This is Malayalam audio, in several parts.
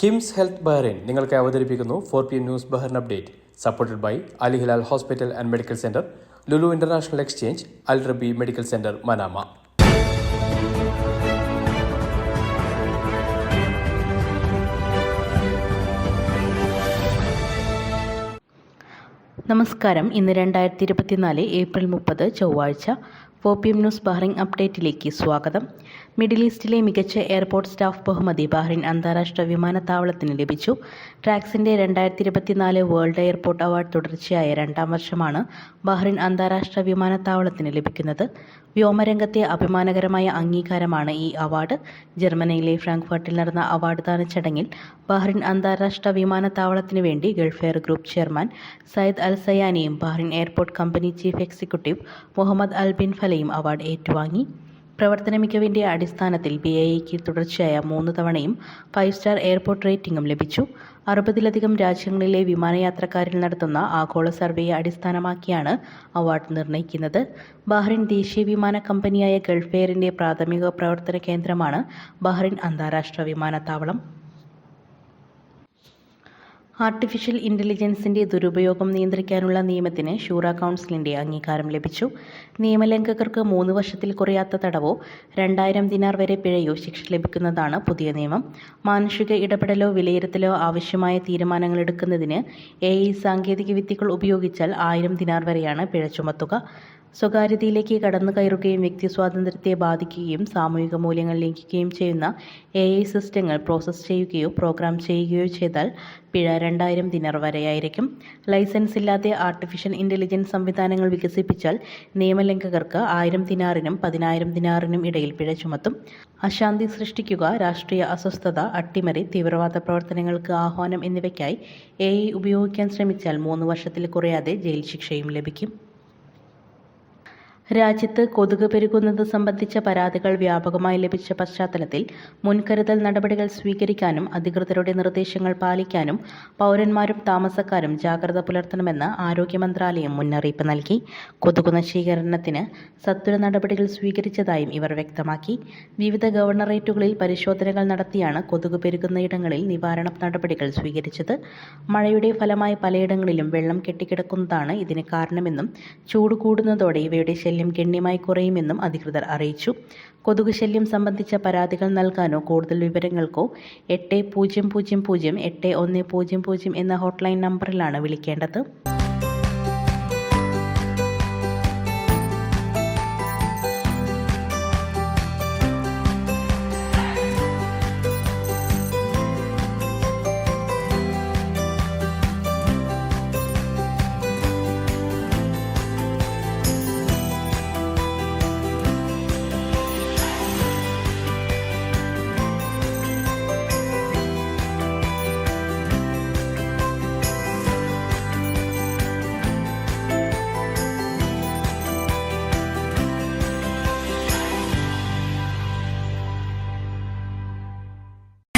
കിംസ് ഹെൽത്ത് ബഹ്റൈൻ നിങ്ങൾക്ക് അവതരിപ്പിക്കുന്നു four P M news Bahrain update supported by Ali Hilal hospital and medical centre Lulu international exchange Al Rabi medical centre Manama. നമസ്കാരം. ഇന്ന് രണ്ടായിരത്തി ഇരുപത്തിനാല് ഏപ്രിൽ മുപ്പത് ചൊവ്വാഴ്ച ഫോർ ന്യൂസ് ബഹ്റിൻ അപ്ഡേറ്റിലേക്ക് സ്വാഗതം. മിഡിൽ ഈസ്റ്റിലെ മികച്ച എയർപോർട്ട് സ്റ്റാഫ് ബഹുമതി ബഹ്റിൻ അന്താരാഷ്ട്ര വിമാനത്താവളത്തിന് ലഭിച്ചു. ട്രാക്സിന്റെ രണ്ടായിരത്തി ഇരുപത്തിനാല് വേൾഡ് എയർപോർട്ട് അവാർഡ് തുടർച്ചയായ രണ്ടാം വർഷമാണ് ബഹ്റിൻ അന്താരാഷ്ട്ര വിമാനത്താവളത്തിന് ലഭിക്കുന്നത്. വ്യോമരംഗത്തെ അഭിമാനകരമായ അംഗീകാരമാണ് ഈ അവാർഡ്. ജർമ്മനിയിലെ ഫ്രാങ്ക്ഫർട്ടിൽ നടന്ന അവാർഡ് ദാന ചടങ്ങിൽ ബഹ്റിൻ അന്താരാഷ്ട്ര വിമാനത്താവളത്തിന് വേണ്ടി Gulf Air group chairman Sayed Al സയാനിയും Bahrain airport company chief executive Mohammed Al Bin ഫലയും award ഏറ്റുവാങ്ങി. പ്രവർത്തന മികവിന്റെ അടിസ്ഥാനത്തിൽ ബി ഐ എക്ക് തുടർച്ചയായ മൂന്ന് തവണയും ഫൈവ് സ്റ്റാർ എയർപോർട്ട് റേറ്റിംഗും ലഭിച്ചു. അറുപതിലധികം രാജ്യങ്ങളിലെ വിമാനയാത്രക്കാരിൽ നടത്തുന്ന ആഗോള സർവേയെ അടിസ്ഥാനമാക്കിയാണ് അവാർഡ് നിർണയിക്കുന്നത് ബഹ്റിൻ ദേശീയ വിമാന കമ്പനിയായ ഗൾഫ് എയറിന്റെ പ്രാഥമിക പ്രവർത്തന കേന്ദ്രമാണ് ബഹ്റിൻ അന്താരാഷ്ട്ര വിമാനത്താവളം. ആർട്ടിഫിഷ്യൽ ഇന്റലിജൻസിന്റെ ദുരുപയോഗം നിയന്ത്രിക്കാനുള്ള നിയമത്തിന് ഷൂറ കൗൺസിലിന്റെ അംഗീകാരം ലഭിച്ചു. നിയമലംഘകർക്ക് മൂന്ന് വർഷത്തിൽ കുറയാത്ത തടവോ രണ്ടായിരം ദിനാർ വരെ പിഴയോ ശിക്ഷ ലഭിക്കുന്നതാണ് പുതിയ നിയമം. മാനുഷിക ഇടപെടലോ വിലയിരുത്തലോ ആവശ്യമായ തീരുമാനങ്ങൾ എടുക്കുന്നതിന് എ ഐ സാങ്കേതിക വിദ്യകൾ ഉപയോഗിച്ചാൽ ആയിരം ദിനാർ വരെയാണ് പിഴ ചുമത്തുക. സ്വകാര്യതയിലേക്ക് കടന്നു കയറുകയും വ്യക്തി സ്വാതന്ത്ര്യത്തെ ബാധിക്കുകയും സാമൂഹിക മൂല്യങ്ങൾ ലംഘിക്കുകയും ചെയ്യുന്ന എ ഐ സിസ്റ്റങ്ങൾ പ്രോസസ്സ് ചെയ്യുകയോ പ്രോഗ്രാം ചെയ്യുകയോ ചെയ്താൽ പിഴ രണ്ടായിരം ദിനർ വരെയായിരിക്കും. ലൈസൻസ് ഇല്ലാതെ ആർട്ടിഫിഷ്യൽ ഇന്റലിജൻസ് സംവിധാനങ്ങൾ വികസിപ്പിച്ചാൽ നിയമലംഘകർക്ക് ആയിരം ദിനാറിനും പതിനായിരം ദിനാറിനും ഇടയിൽ പിഴ ചുമത്തും. അശാന്തി സൃഷ്ടിക്കുക രാഷ്ട്രീയ അസ്വസ്ഥത അട്ടിമറി തീവ്രവാദ പ്രവർത്തനങ്ങൾക്ക് ആഹ്വാനം എന്നിവയ്ക്കായി എ ഉപയോഗിക്കാൻ ശ്രമിച്ചാൽ മൂന്ന് വർഷത്തിൽ കുറയാതെ ജയിൽ ശിക്ഷയും ലഭിക്കും. രാജ്യത്ത് കൊതുക് പെരുകുന്നത് സംബന്ധിച്ച പരാതികൾ വ്യാപകമായി ലഭിച്ച പശ്ചാത്തലത്തിൽ മുൻകരുതൽ നടപടികൾ സ്വീകരിക്കാനും അധികൃതരുടെ നിർദ്ദേശങ്ങൾ പാലിക്കാനും പൗരന്മാരും താമസക്കാരും ജാഗ്രത പുലർത്തണമെന്ന് ആരോഗ്യ മന്ത്രാലയം മുന്നറിയിപ്പ് നൽകി. കൊതുക് നശീകരണത്തിന് സത്വര നടപടികൾ സ്വീകരിച്ചതായും ഇവർ വ്യക്തമാക്കി. വിവിധ ഗവർണറേറ്റുകളിൽ പരിശോധനകൾ നടത്തിയാണ് കൊതുക് പെരുകുന്ന ഇടങ്ങളിൽ നിവാരണ നടപടികൾ സ്വീകരിച്ചത്. മഴയുടെ ഫലമായി പലയിടങ്ങളിലും വെള്ളം കെട്ടിക്കിടക്കുന്നതാണ് ഇതിന് കാരണമെന്നും ചൂട് കൂടുന്നതോടെ ഇവയുടെ ശല്യം ഗണ്യമായി കുറയുമെന്നും അധികൃതർ അറിയിച്ചു. കൊതുക് ശല്യം സംബന്ധിച്ച പരാതികൾ നൽകാനോ കൂടുതൽ വിവരങ്ങൾക്കോ എട്ട് പൂജ്യം പൂജ്യം പൂജ്യം എട്ട് ഒന്ന് പൂജ്യം പൂജ്യം എന്ന ഹോട്ട്ലൈൻ നമ്പറിലാണ് വിളിക്കേണ്ടത്.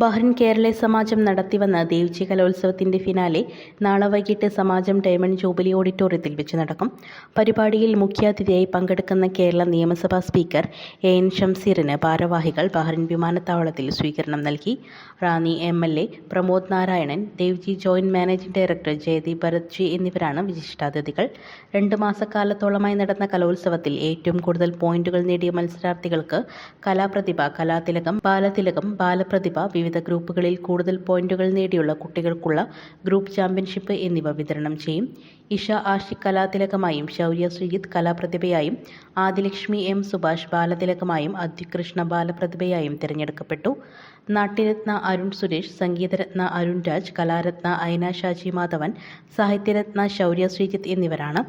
ബഹ്റിൻ കേരള സമാജം നടത്തിവന്ന ദേവ്ജി കലോത്സവത്തിന്റെ ഫിനാലെ നാളെ വൈകിട്ട് സമാജം ഡയമണ്ട് ജൂബിലി ഓഡിറ്റോറിയത്തിൽ വെച്ച് നടക്കും. പരിപാടിയിൽ മുഖ്യാതിഥിയായി പങ്കെടുക്കുന്ന കേരള നിയമസഭാ സ്പീക്കർ എ എൻ ഷംസീറിന് ഭാരവാഹികൾ ബഹ്റിൻ വിമാനത്താവളത്തിൽ സ്വീകരണം നൽകി. Ranni M L A Pramod Narayanan Devji joint managing director Jayadeep Bharatji എന്നിവരാണ് വിശിഷ്ടാതിഥികൾ. രണ്ട് മാസക്കാലത്തോളമായി നടന്ന കലോത്സവത്തിൽ ഏറ്റവും കൂടുതൽ പോയിന്റുകൾ നേടിയ മത്സരാർത്ഥികൾക്ക് കലാപ്രതിഭ കലാതിലകം ബാലതിലകം ബാലപ്രതിഭ വിവിധ ഗ്രൂപ്പുകളിൽ കൂടുതൽ പോയിന്റുകൾ നേടിയുള്ള കുട്ടികൾക്കുള്ള ഗ്രൂപ്പ് ചാമ്പ്യൻഷിപ്പ് എന്നിവ വിതരണം ചെയ്യും. ഇഷ ആഷിഖ് കലാതിലകമായും ശൗര്യ ശ്രീജിത്ത് കലാപ്രതിഭയായും ആദിലക്ഷ്മി എം സുഭാഷ് ബാലതിലകമായും അധ്യകൃഷ്ണ ബാലപ്രതിഭയായും തിരഞ്ഞെടുക്കപ്പെട്ടു. നാട്യരത്ന അരുൺ സുരേഷ് സംഗീതരത്ന അരുൺ രാജ് കലാരത്ന അയന ഷാജി മാധവൻ സാഹിത്യരത്ന ശൗര്യ ശ്രീജിത്ത് എന്നിവരാണ്.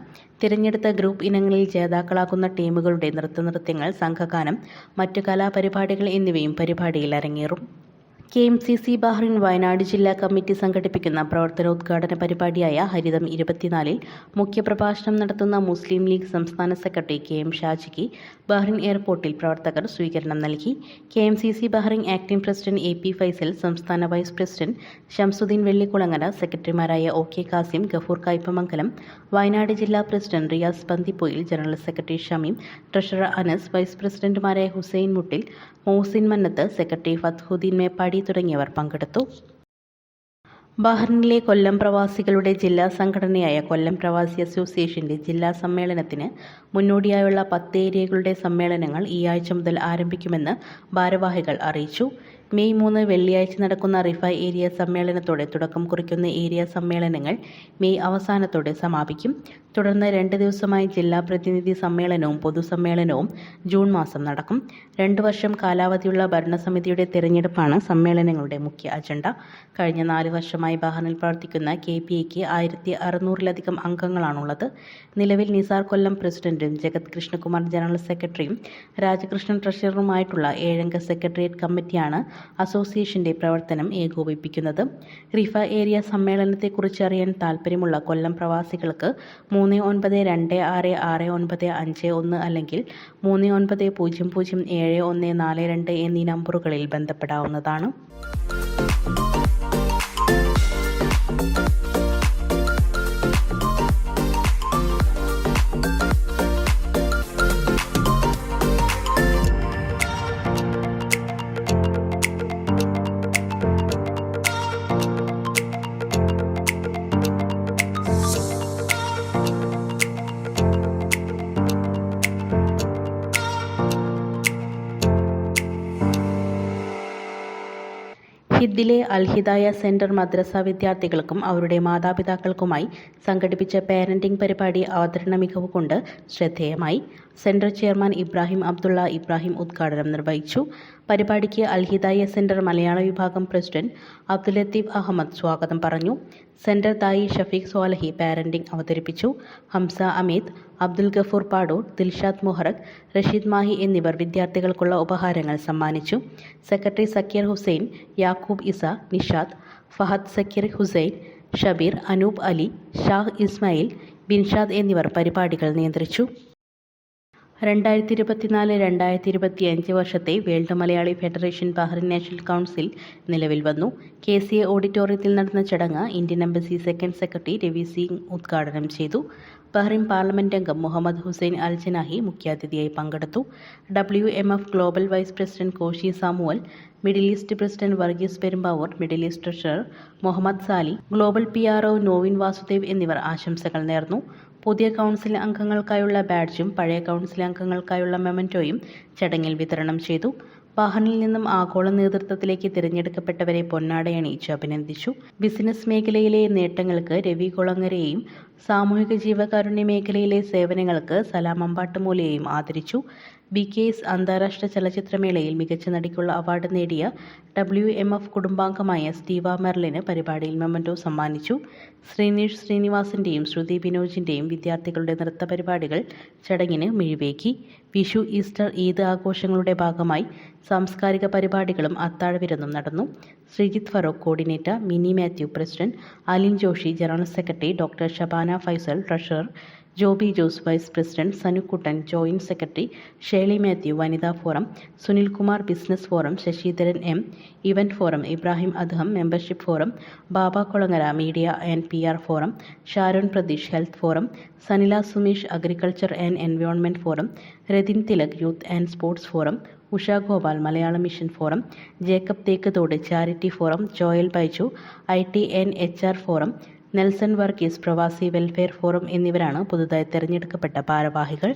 തിരഞ്ഞെടുത്ത ഗ്രൂപ്പ് ഇനങ്ങളിൽ ജേതാക്കളാകുന്ന ടീമുകളുടെ നൃത്തനൃത്യങ്ങൾ സംഘഗാനം മറ്റു കലാപരിപാടികൾ എന്നിവയും പരിപാടിയിൽ അരങ്ങേറും. K M C C Bahrain Wayanad ജില്ലാ കമ്മിറ്റി സംഘടിപ്പിക്കുന്ന പ്രവർത്തനോദ്ഘാടന പരിപാടിയായ ഹരിതം ഇരുപത്തിനാലിൽ മുഖ്യപ്രഭാഷണം നടത്തുന്ന മുസ്ലിം ലീഗ് സംസ്ഥാന സെക്രട്ടറി കെ എം ഷാജിക്ക് ബഹ്റിൻ എയർപോർട്ടിൽ പ്രവർത്തകർ സ്വീകരണം നൽകി. K M C C Bahrain acting president A P Faisal സംസ്ഥാന വൈസ് പ്രസിഡന്റ് ഷംസുദ്ദീൻ വെള്ളിക്കുളങ്ങര സെക്രട്ടറിമാരായ ഒ കെ കാസിം ഗഫൂർ കയ്പമംഗലം വയനാട് ജില്ലാ president Riyas Panthippoyil general secretary Shameem treasurer Anas vice പ്രസിഡന്റുമാരായ ഹുസൈൻ മുട്ടിൽ മോഹസിൻ മന്നത്ത് സെക്രട്ടറി ഫത്ഹുദ്ദീൻ മേപ്പാടി തുടങ്ങിയവർ പങ്കെടുത്തു. ബഹ്റിനിലെ കൊല്ലം പ്രവാസികളുടെ ജില്ലാ സംഘടനയായ കൊല്ലം പ്രവാസി അസോസിയേഷന്റെ ജില്ലാ സമ്മേളനത്തിന് മുന്നോടിയായുള്ള പത്ത് ഏരിയകളുടെ സമ്മേളനങ്ങൾ ഈ ആഴ്ച മുതൽ ആരംഭിക്കുമെന്ന് ഭാരവാഹികൾ അറിയിച്ചു. മെയ് മൂന്ന് വെള്ളിയാഴ്ച നടക്കുന്ന റിഫ ഏരിയ സമ്മേളനത്തോടെ തുടക്കം കുറിക്കുന്ന ഏരിയ സമ്മേളനങ്ങൾ മെയ് അവസാനത്തോടെ സമാപിക്കും. തുടർന്ന് രണ്ട് ദിവസമായി ജില്ലാ പ്രതിനിധി സമ്മേളനവും പൊതുസമ്മേളനവും ജൂൺ മാസം നടക്കും. രണ്ട് വർഷം കാലാവധിയുള്ള ഭരണസമിതിയുടെ തിരഞ്ഞെടുപ്പാണ് സമ്മേളനങ്ങളുടെ മുഖ്യ അജണ്ട. കഴിഞ്ഞ നാല് വർഷമായി ബഹ്റിനിൽ പ്രവർത്തിക്കുന്ന കെ പി എക്ക് ആയിരത്തി അറുന്നൂറിലധികം അംഗങ്ങളാണുള്ളത്. നിലവിൽ നിസാർ കൊല്ലം പ്രസിഡന്റും ജഗത് കൃഷ്ണകുമാർ ജനറൽ സെക്രട്ടറിയും രാജകൃഷ്ണൻ ട്രഷററുമായിട്ടുള്ള ഏഴംഗ സെക്രട്ടേറിയറ്റ് കമ്മിറ്റിയാണ് അസോസിയേഷന്റെ പ്രവർത്തനം ഏകോപിപ്പിക്കുന്നത്. റിഫ ഏരിയ സമ്മേളനത്തെക്കുറിച്ച് അറിയാൻ താൽപ്പര്യമുള്ള കൊല്ലം പ്രവാസികൾക്ക് മൂന്ന് ഒൻപത് രണ്ട് ആറ് ആറ് ഒൻപത് അഞ്ച് ഒന്ന് അല്ലെങ്കിൽ മൂന്ന് ഒൻപത് പൂജ്യം പൂജ്യം ഏഴ് ഒന്ന് നാല് രണ്ട് എന്നീ നമ്പറുകളിൽ ബന്ധപ്പെടാവുന്നതാണ്. ഹിദ്ദിലെ അൽഹിദായ സെന്റർ മദ്രസ വിദ്യാർത്ഥികൾക്കും അവരുടെ മാതാപിതാക്കൾക്കുമായി സംഘടിപ്പിച്ച പാരന്റിംഗ് പരിപാടി അവതരണ മികവ് കൊണ്ട് ശ്രദ്ധേയമായി. Centre chairman Ibrahim Abdulla Ibrahim ഉദ്ഘാടനം നിർവഹിച്ചു. പരിപാടിക്ക് അൽഹിദായ സെന്റർ മലയാള വിഭാഗം പ്രസിഡന്റ് അബ്ദുൽ ലത്തീഫ് അഹമ്മദ് സ്വാഗതം പറഞ്ഞു. സെന്റർ തായി ഷഫീഖ് സ്വാലഹി പാരന്റിംഗ് അവതരിപ്പിച്ചു. ഹംസ അമീദ് അബ്ദുൽ ഗഫൂർ പാടൂർ ദിൽഷാദ് മുഹറക് റഷീദ് മാഹി എന്നിവർ വിദ്യാർത്ഥികൾക്കുള്ള ഉപഹാരങ്ങൾ സമ്മാനിച്ചു. സെക്രട്ടറി സക്കീർ ഹുസൈൻ യാക്കൂബ് ഇസ നിഷാദ് ഫഹദ് സക്കീർ ഹുസൈൻ ഷബീർ അനൂപ് അലി ഷാഹ് ഇസ്മായിൽ ബിൻഷാദ് എന്നിവർ പരിപാടികൾ നിയന്ത്രിച്ചു. രണ്ടായിരത്തി ഇരുപത്തിനാല് രണ്ടായിരത്തി ഇരുപത്തി അഞ്ച് വർഷത്തെ world Malayali federation Bahrain national council നിലവിൽ വന്നു. കെ സി എ ഓഡിറ്റോറിയത്തിൽ നടന്ന ചടങ്ങ് Indian embassy second secretary Ravi Singh ഉദ്ഘാടനം ചെയ്തു. ബഹ്റിൻ പാർലമെന്റ് അംഗം മുഹമ്മദ് ഹുസൈൻ അൽ ജനാഹി മുഖ്യാതിഥിയായി പങ്കെടുത്തു. W M F global vice president Koshy Samuel middle east president Varghese Perumbavoor middle east treasurer Muhammad Sali global P R O Novin Vasudev എന്നിവർ ആശംസകൾ നേർന്നു. പുതിയ കൗൺസിൽ അംഗങ്ങൾക്കായുള്ള ബാഡ്ജും പഴയ കൗൺസിൽ അംഗങ്ങൾക്കായുള്ള മെമന്റോയും ചടങ്ങിൽ വിതരണം ചെയ്തു. ബാഹനിൽ നിന്നും ആഗോള നേതൃത്വത്തിലേക്ക് തിരഞ്ഞെടുക്കപ്പെട്ടവരെ പൊന്നാടയണിയിച്ച് അഭിനന്ദിച്ചു. ബിസിനസ് മേഖലയിലെ നേട്ടങ്ങൾക്ക് രവി കുളങ്ങരയെയും സാമൂഹിക ജീവകാരുണ്യ മേഖലയിലെ സേവനങ്ങൾക്ക് സലാം അമ്പാട്ടുമൂലയെയും ആദരിച്ചു. ബി കെ എസ് അന്താരാഷ്ട്ര ചലച്ചിത്രമേളയിൽ മികച്ച നടിക്കുള്ള അവാർഡ് നേടിയ ഡബ്ല്യു എം എഫ് കുടുംബാംഗമായ സ്റ്റീവ മെർലിന് പരിപാടിയിൽ മെമ്മന്റോ സമ്മാനിച്ചു. ശ്രീനീഷ് ശ്രീനിവാസിന്റെയും ശ്രുതി ബിനോജിന്റെയും വിദ്യാർത്ഥികളുടെ നൃത്ത പരിപാടികൾ ചടങ്ങിന് മിഴിവേക്കി വിഷു ഈസ്റ്റർ ഈദ് ആഘോഷങ്ങളുടെ ഭാഗമായി സാംസ്കാരിക പരിപാടികളും അത്താഴവിരുന്നും നടന്നു. Sreejith Farook coordinator Mini Mathew president Alin Joshy general secretary doctor Shabana Faisal treasurer Joby Jose vice president Sanukuttan joint secretary Shelly Mathew വനിതാ forum Sunilkumar business forum Sasidharan M event forum Ibrahim Adham membership forum Baba Kulangara media and P R forum Sharon Pratheesh health forum Sanila Sumesh agriculture and environment forum Rathin Thilak youth and sports forum Usha Gopal Malayalam mission forum Jacob Thekkathodu charity forum Joel Baiju I T N H R forum Nelson Varghese Pravasi welfare forum എന്നിവരാണ് പുതുതായി തെരഞ്ഞെടുക്കപ്പെട്ട ഭാരവാഹികൾ.